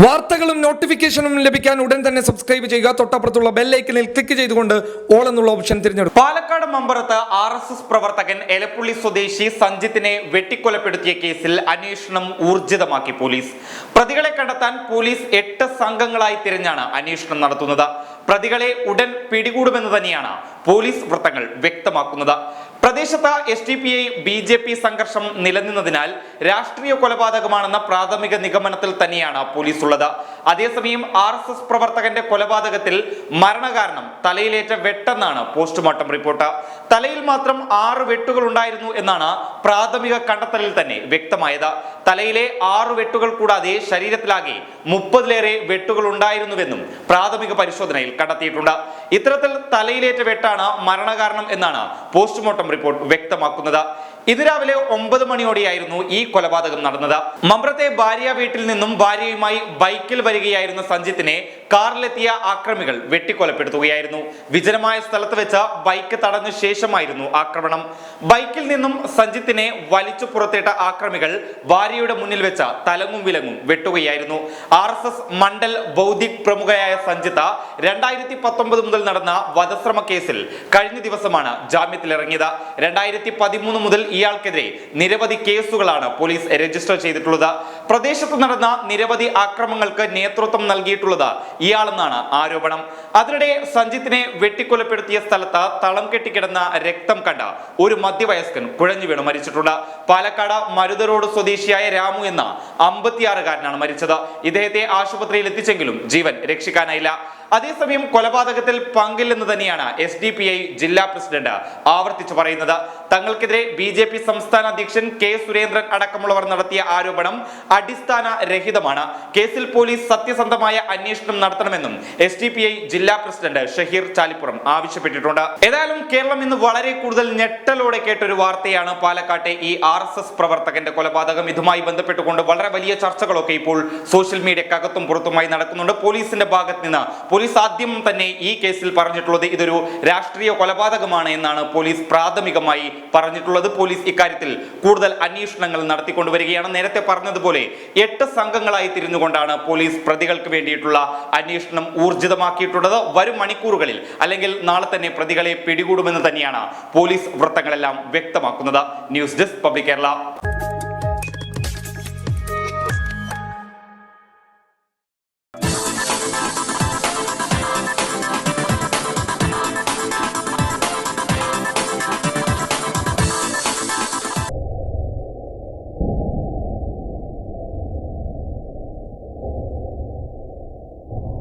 വാർത്തകളും നോട്ടിഫിക്കേഷനും ലഭിക്കാൻ ഉടൻ തന്നെ സബ്സ്ക്രൈബ് ചെയ്യുക. തൊട്ടപ്പുറത്തുള്ള ബെല്ലൈക്കനിൽ ക്ലിക്ക് ചെയ്തുകൊണ്ട് ഓൾ എന്നുള്ള ഓപ്ഷൻ തിരഞ്ഞെടുക്കും പാലക്കാട് മമ്പറത്ത് ആർ എസ് എസ് പ്രവർത്തകൻ എലപ്പുള്ളി സ്വദേശി സഞ്ജിത്തിനെ വെട്ടിക്കൊലപ്പെടുത്തിയ കേസിൽ അന്വേഷണം ഊർജിതമാക്കി പോലീസ്. പ്രതികളെ കണ്ടെത്താൻ പോലീസ് എട്ട് സംഘങ്ങളായി തിരഞ്ഞാണ് അന്വേഷണം നടത്തുന്നത്. പ്രതികളെ ഉടൻ പിടികൂടുമെന്ന് തന്നെയാണ് പോലീസ് വൃത്തങ്ങൾ വ്യക്തമാക്കുന്നത്. പ്രദേശത്ത് S D P I B J P സംഘർഷം നിലനിന്നതിനാൽ രാഷ്ട്രീയ കൊലപാതകമാണെന്ന പ്രാഥമിക നിഗമനത്തിൽ തന്നെയാണ് പോലീസ് ഉള്ളത് അതേസമയം ആർ എസ് എസ് പ്രവർത്തകന്റെ കൊലപാതകത്തിൽ മരണകാരണം തലയിലേറ്റ വെട്ടെന്നാണ് പോസ്റ്റ്മോർട്ടം റിപ്പോർട്ട്. തലയിൽ മാത്രം ആറ് വെട്ടുകൾ ഉണ്ടായിരുന്നു എന്നാണ് പ്രാഥമിക കണ്ടെത്തലിൽ തന്നെ വ്യക്തമായത്. തലയിലെ ആറ് വെട്ടുകൾ കൂടാതെ ശരീരത്തിലാകെ മുപ്പതിലേറെ വെട്ടുകൾ ഉണ്ടായിരുന്നുവെന്നും പ്രാഥമിക പരിശോധനയിൽ കണ്ടെത്തിയിട്ടുണ്ട്. ഇത്തരത്തിൽ തലയിലേറ്റ വെട്ടാണ് മരണകാരണം എന്നാണ് പോസ്റ്റ്മോർട്ടം റിപ്പോർട്ട് വ്യക്തമാക്കുന്നത്. ഇത് രാവിലെ ഒമ്പത് മണിയോടെയായിരുന്നു ഈ കൊലപാതകം നടന്നത്. മമ്പ്രത്തെ ഭാര്യ വീട്ടിൽ നിന്നും ഭാര്യയുമായി ബൈക്കിൽ വരികയായിരുന്ന സഞ്ജിത്തിനെ കാറിലെത്തിയ ആക്രമികൾ വെട്ടിക്കൊലപ്പെടുത്തുകയായിരുന്നു. വിജനമായ സ്ഥലത്ത് വെച്ച ബൈക്ക് തടഞ്ഞ ശേഷമായിരുന്നു ആക്രമണം. ബൈക്കിൽ നിന്നും സഞ്ജിത്തിനെ വലിച്ചു പുറത്തേട്ട ആക്രമികൾ ഭാര്യയുടെ മുന്നിൽ വെച്ച തലങ്ങും വിലങ്ങും വെട്ടുകയായിരുന്നു. ആർ എസ് എസ് മണ്ഡൽ ബൗദ്ധിക് പ്രമുഖയായ സഞ്ജിത്ത രണ്ടായിരത്തി പത്തൊമ്പത് മുതൽ നടന്ന വധശ്രമ കേസിൽ കഴിഞ്ഞ ദിവസമാണ് ജാമ്യത്തിലിറങ്ങിയത്. രണ്ടായിരത്തി പതിമൂന്ന് മുതൽ ഇയാൾക്കെതിരെ നിരവധി കേസുകളാണ് പോലീസ് രജിസ്റ്റർ ചെയ്തിട്ടുള്ളത്. പ്രദേശത്ത് നടന്ന നിരവധി ആക്രമങ്ങൾക്ക് നേതൃത്വം നൽകിയിട്ടുള്ളത് ഇയാളെന്നാണ് ആരോപണം. അതിനിടെ സഞ്ജിത്തിനെ വെട്ടിക്കൊലപ്പെടുത്തിയ സ്ഥലത്ത് തളം കെട്ടിക്കിടന്ന രക്തം കണ്ട ഒരു മധ്യവയസ്കൻ കുഴഞ്ഞു വീണ് മരിച്ചിട്ടുണ്ട്. പാലക്കാട് മരുത റോഡ് സ്വദേശിയായ രാമു എന്ന അമ്പത്തിയാറുകാരനാണ് മരിച്ചത്. ഇദ്ദേഹത്തെ ആശുപത്രിയിൽ എത്തിച്ചെങ്കിലും ജീവൻ രക്ഷിക്കാനായില്ല. അതേസമയം കൊലപാതകത്തിൽ പങ്കില്ലെന്ന് തന്നെയാണ് എസ് ഡി പി ഐ ജില്ലാ പ്രസിഡന്റ് ആവർത്തിച്ചു പറയുന്നത്. തങ്ങൾക്കെതിരെ ബി ജെ പി സംസ്ഥാന അധ്യക്ഷൻ കെ സുരേന്ദ്രൻ അടക്കമുള്ളവർ നടത്തിയ ആരോപണം അടിസ്ഥാന രഹിതമാണ് കേസിൽ പോലീസ് സത്യസന്ധമായ അന്വേഷണം നടത്തണമെന്നും എസ് ഡി പി ഐ ജില്ലാ പ്രസിഡന്റ് ഷഹീർ ചാലിപ്പുറം ആവശ്യപ്പെട്ടിട്ടുണ്ട്. ഏതായാലും കേരളം ഇന്ന് വളരെ കൂടുതൽ ഞെട്ടലോടെ കേട്ടൊരു വാർത്തയാണ് പാലക്കാട്ടെ ഈ ആർ എസ് എസ് പ്രവർത്തകന്റെ കൊലപാതകം. ഇതുമായി ബന്ധപ്പെട്ടുകൊണ്ട് വളരെ വലിയ ചർച്ചകളൊക്കെ ഇപ്പോൾ സോഷ്യൽ മീഡിയക്കകത്തും പുറത്തുമായി നടക്കുന്നുണ്ട്. പോലീസിന്റെ ഭാഗത്ത് നിന്ന് പോലീസ് ആദ്യം തന്നെ ഈ കേസിൽ പറഞ്ഞിട്ടുള്ളത് ഇതൊരു രാഷ്ട്രീയ കൊലപാതകമാണ് എന്നാണ് പോലീസ് പ്രാഥമികമായി പറഞ്ഞിട്ടുള്ളത്. പോലീസ് ഇക്കാര്യത്തിൽ കൂടുതൽ അന്വേഷണങ്ങൾ നടത്തിക്കൊണ്ടുവരികയാണ്. നേരത്തെ പറഞ്ഞതുപോലെ എട്ട് സംഘങ്ങളായി തിരിഞ്ഞുകൊണ്ടാണ് പോലീസ് പ്രതികൾക്ക് വേണ്ടിയിട്ടുള്ള അന്വേഷണം ഊർജിതമാക്കിയിട്ടുള്ളത്. വരും മണിക്കൂറുകളിൽ അല്ലെങ്കിൽ നാളെ തന്നെ പ്രതികളെ പിടികൂടുമെന്ന് തന്നെയാണ് പോലീസ് വൃത്തങ്ങളെല്ലാം വ്യക്തമാക്കുന്നത്. News desk public Kerala.